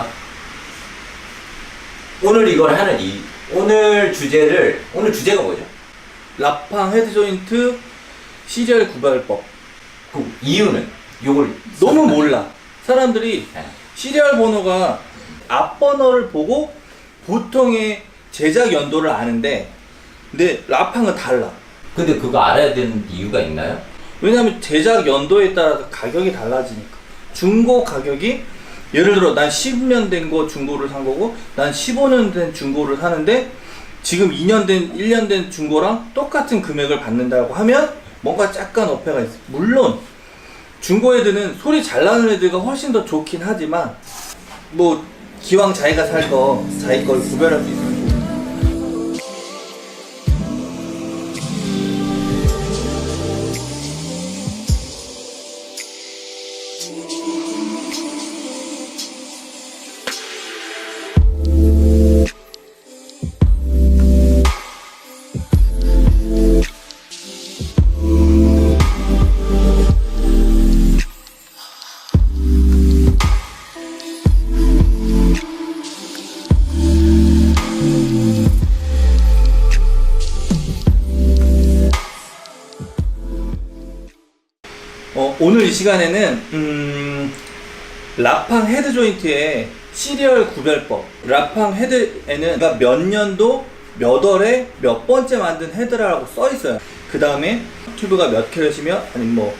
겁니까? 오늘 이걸 하는 이 오늘 주제를 오늘 주제가 뭐죠? 라팡 헤드 조인트 시리얼 구별법. 그 이유는 요걸 너무. 몰라. 사람들이 네. 시리얼 번호가 앞 번호를 보고 보통의 제작 연도를 아는데 근데 라팡은 달라. 근데 그거 알아야 되는 이유가 있나요? 왜냐하면 제작 연도에 따라서 가격이 달라지니까. 중고 가격이 예를 들어 난 10년 된 거 중고를 산 거고 난 15년 된 중고를 사는데 지금 2년 된 1년 된 중고랑 똑같은 금액을 받는다고 하면 뭔가 약간 어폐가 있어. 물론 중고 헤드는 소리 잘 나는 헤드가 훨씬 더 좋긴 하지만 뭐 기왕 자기가 살 거 자기 걸 구별할 수 있으 시간에는 음, 라팡 헤드 조인트의 시리얼 구별법. 라팡 헤드에는 몇 년도 몇 월에 몇 번째 만든 헤드라고 써 있어요. 그 다음에 튜브가 몇 캐럿이며 아니면 뭐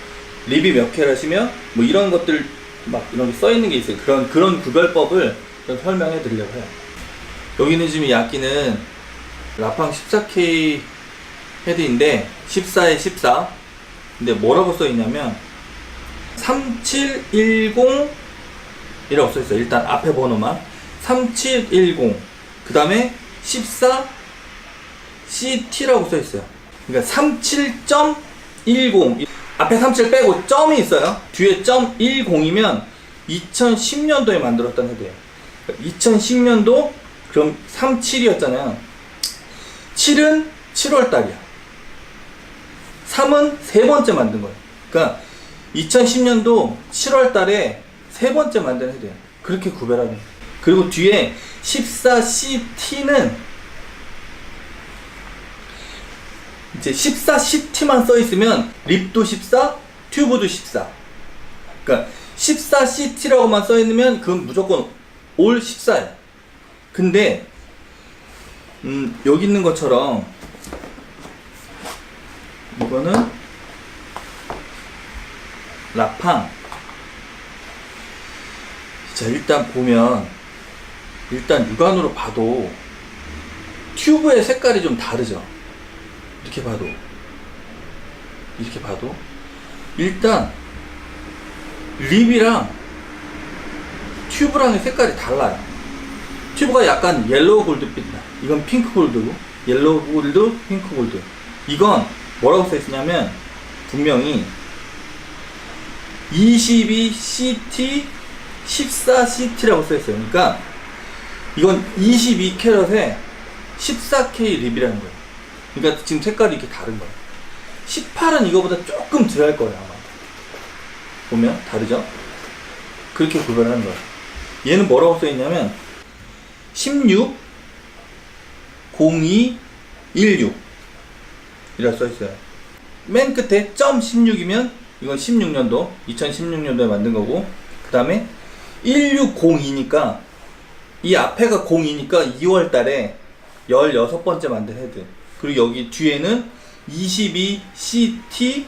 립이 몇 캐럿이며 뭐 이런 것들 막 이런 게써 있는 게 있어요. 그런 그런 구별법을 좀 설명해 드리려고 해요. 여기는 지금 이 악기는 라팡 14K 헤드인데 14에 14 근데 뭐라고 써 있냐면 3710 이라고 써 있어요. 일단 앞에 번호만 3710. 그 다음에 14 CT라고 써 있어요. 그러니까 37.10 앞에 37 빼고 점이 있어요. 뒤에 점 10이면 2010년도에 만들었던 헤드예요. 2010년도 그럼 37이었잖아요. 7은 7월 달이야. 3은 세 번째 만든 거예요. 그러니까 2010년도 7월 달에 세 번째 만든 헤드예요. 그렇게 구별하는. 그리고 뒤에 14CT는 이제 14CT만 써 있으면 립도 14, 튜브도 14. 그러니까 14CT라고만 써 있으면 그건 무조건 올 14예요. 근데 음, 여기 있는 것처럼 이거는 라팡. 자 일단 보면 일단 육안으로 봐도 튜브의 색깔이 좀 다르죠? 이렇게 봐도. 이렇게 봐도. 일단 립이랑 튜브랑의 색깔이 달라요. 튜브가 약간 옐로우 골드빛 나. 이건 핑크 골드고 옐로우 골드 핑크 골드. 이건 뭐라고 써 있냐면 분명히 22CT 14CT라고 써 있어요. 그러니까 이건 22캐럿에 14K 립이라는 거예요. 그러니까 지금 색깔이 이렇게 다른 거예요. 18은 이거보다 조금 덜할 거예요, 아마. 보면 다르죠? 그렇게 구별하는 거예요. 얘는 뭐라고 써 있냐면 16 02 16 이라 써 있어요. 맨 끝에 점 16이면 이건 16년도 2016년도에 만든 거고 그 다음에 1602니까 이 앞에가 02니까 2월 달에 16번째 만든 헤드. 그리고 여기 뒤에는 22CT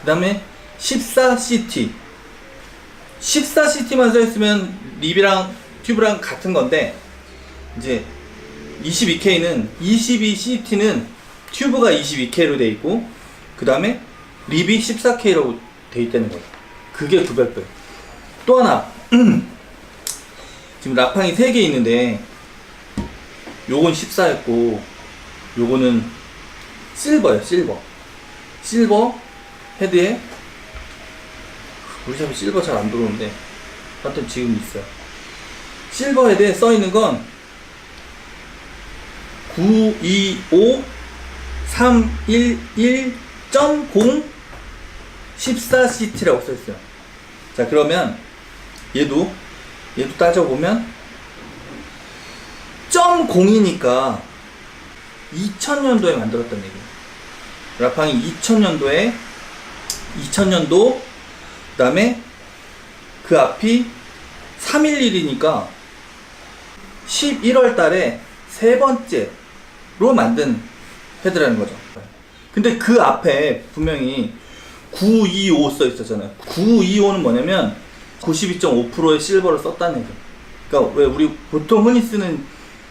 그 다음에 14CT 14CT만 써있으면 립이랑 튜브랑 같은 건데 이제 22K는 22CT는 튜브가 22K로 돼 있고 그 다음에 립이 14K로 돼 있다는 거예요. 그게 구별법. 또 하나 지금 라팡이 3개 있는데 요건 14였고 요거는 실버예요 실버 실버 헤드에 우리 샵에 실버 잘 안 들어오는데 하여튼 지금 있어요 실버 헤드에 써 있는 건 925 311.0 14CT라고 써 있어요. 자, 그러면 얘도 얘도 따져보면 점 0이니까 2000년도에 만들었던 얘기예요. 라팡이 2000년도에 2000년도 그 다음에 그 앞이 311이니까 11월 달에 세 번째로 만든 헤드라는 거죠. 근데 그 앞에 분명히 925 써 있었잖아요. 925는 뭐냐면 92.5%의 실버를 썼다는 얘기예요. 그러니까 왜 우리 보통 흔히 쓰는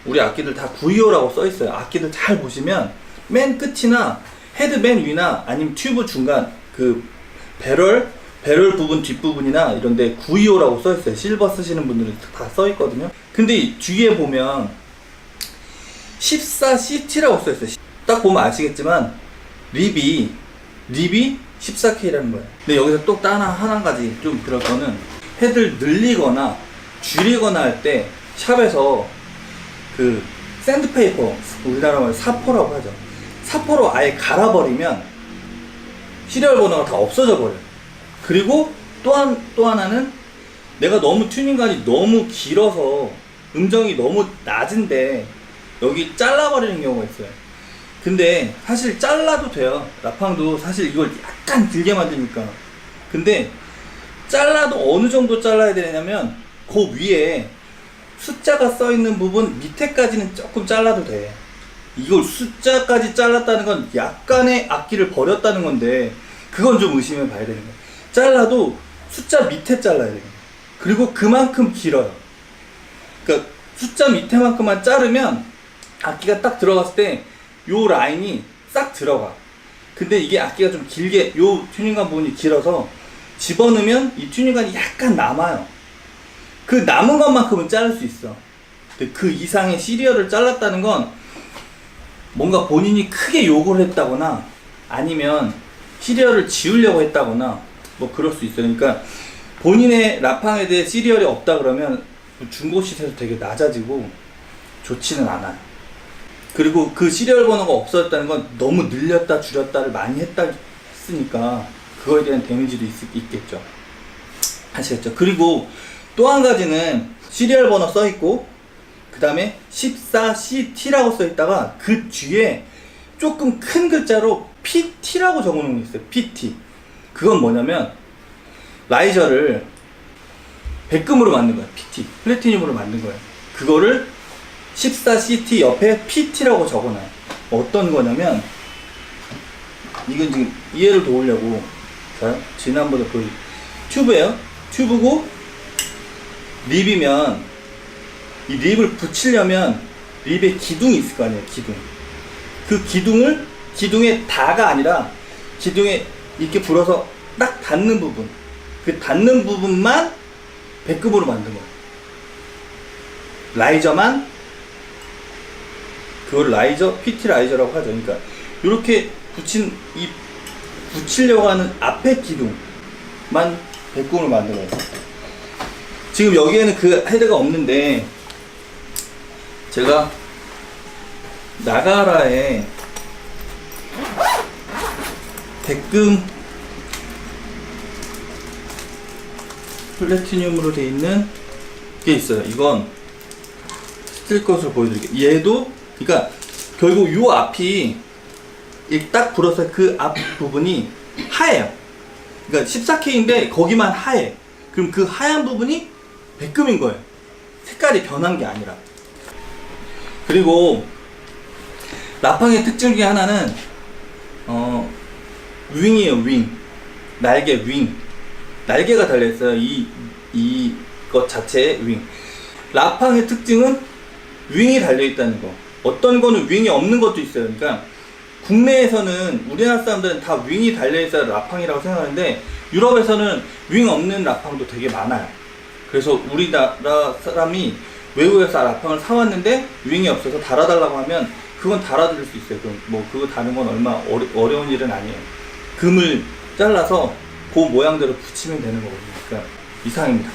우리 악기들 다 925라고 써 있어요. 악기들 잘 보시면 맨 끝이나 헤드 맨 위나 아니면 튜브 중간 그 배럴 배럴 부분 뒷부분이나 이런데 925라고 써 있어요. 실버 쓰시는 분들은 다 써 있거든요. 근데 이 뒤에 보면 14CT라고 써 있어요. 딱 보면 아시겠지만 립이 립이 14K라는 거예요. 근데 여기서 또 하나 하나 가지 좀 그럴 거는 헤드를 늘리거나 줄이거나 할 때 샵에서 그 샌드페이퍼 우리나라 말로 사포라고 하죠. 사포로 아예 갈아버리면 시리얼 번호가 다 없어져 버려요. 그리고 또 한 또 하나는 내가 너무 튜닝간이 너무 길어서 음정이 너무 낮은데 여기 잘라버리는 경우가 있어요. 근데 사실 잘라도 돼요. 라팡도 사실 이걸 약간 길게 만드니까. 근데 잘라도 어느 정도 잘라야 되냐면 그 위에 숫자가 써 있는 부분 밑에까지는 조금 잘라도 돼. 이걸 숫자까지 잘랐다는 건 약간의 악기를 버렸다는 건데 그건 좀 의심해 봐야 되는 거야. 잘라도 숫자 밑에 잘라야 돼. 그리고 그만큼 길어요. 그러니까 숫자 밑에만큼만 자르면 악기가 딱 들어갔을 때 요 라인이 싹 들어가. 근데 이게 악기가 좀 길게 요 튜닝감 부분이 길어서 집어넣으면 이 튜닝감이 약간 남아요. 그 남은 것만큼은 자를 수 있어. 근데 그 이상의 시리얼을 잘랐다는 건 뭔가 본인이 크게 욕을 했다거나 아니면 시리얼을 지우려고 했다거나 뭐 그럴 수 있어요. 그러니까 본인의 라팡에 대해 시리얼이 없다 그러면 중고 시세도 되게 낮아지고 좋지는 않아요. 그리고 그 시리얼 번호가 없어졌다는 건 너무 늘렸다 줄였다를 많이 했다 했으니까 그거에 대한 데미지도 있, 있겠죠. 아시겠죠? 그리고 또 한 가지는 시리얼 번호 써 있고 그 다음에 14CT라고 써 있다가 그 뒤에 조금 큰 글자로 PT라고 적어 놓은 게 있어요. PT. 그건 뭐냐면 라이저를 백금으로 만든 거야. PT. 플래티늄으로 만든 거야. 그거를 14CT 옆에 PT라고 적어놔요. 어떤 거냐면 이건 지금 이해를 도우려고 자 지난번에 그 튜브예요. 튜브고 립이면 이 립을 붙이려면 립에 기둥이 있을 거 아니에요. 기둥. 그 기둥을 기둥에 다가 아니라 기둥에 이렇게 불어서 딱 닿는 부분 그 닿는 부분만 백급으로 만든 거예요. 라이저만 그걸 라이저 PT 라이저라고 하죠. 그러니까 이렇게 붙인 이 붙이려고 하는 앞에 기둥만 만든 거예요. 지금 여기에는 그 헤드가 없는데 제가 나가라에 백금 플래티늄으로 되어 있는 게 있어요. 이건 스틸 것을 보여드릴게요. 얘도 그러니까 결국 요 앞이 이딱 불어서 그 앞 부분이 하얘요. 그러니까 14K인데 거기만 하얘. 그럼 그 하얀 부분이 백금인 거예요. 색깔이 변한 게 아니라. 그리고 라팡의 특징 중에 하나는 어 윙이에요 윙 날개 윙 날개가 달려 있어요 이 이 것 자체의 윙 라팡의 특징은 윙이 달려 있다는 거 어떤 거는 윙이 없는 것도 있어요 그러니까 국내에서는 우리나라 사람들은 다 윙이 달려있어야 라팡이라고 생각하는데 유럽에서는 윙 없는 라팡도 되게 많아요 그래서 우리나라 사람이 외국에서 라팡을 사왔는데 윙이 없어서 달아달라고 하면 그건 달아드릴 수 있어요. 그럼 뭐 그거 다는 건 얼마 어려, 어려운 일은 아니에요. 금을 잘라서 그 모양대로 붙이면 되는 거거든요. 그러니까 이상입니다.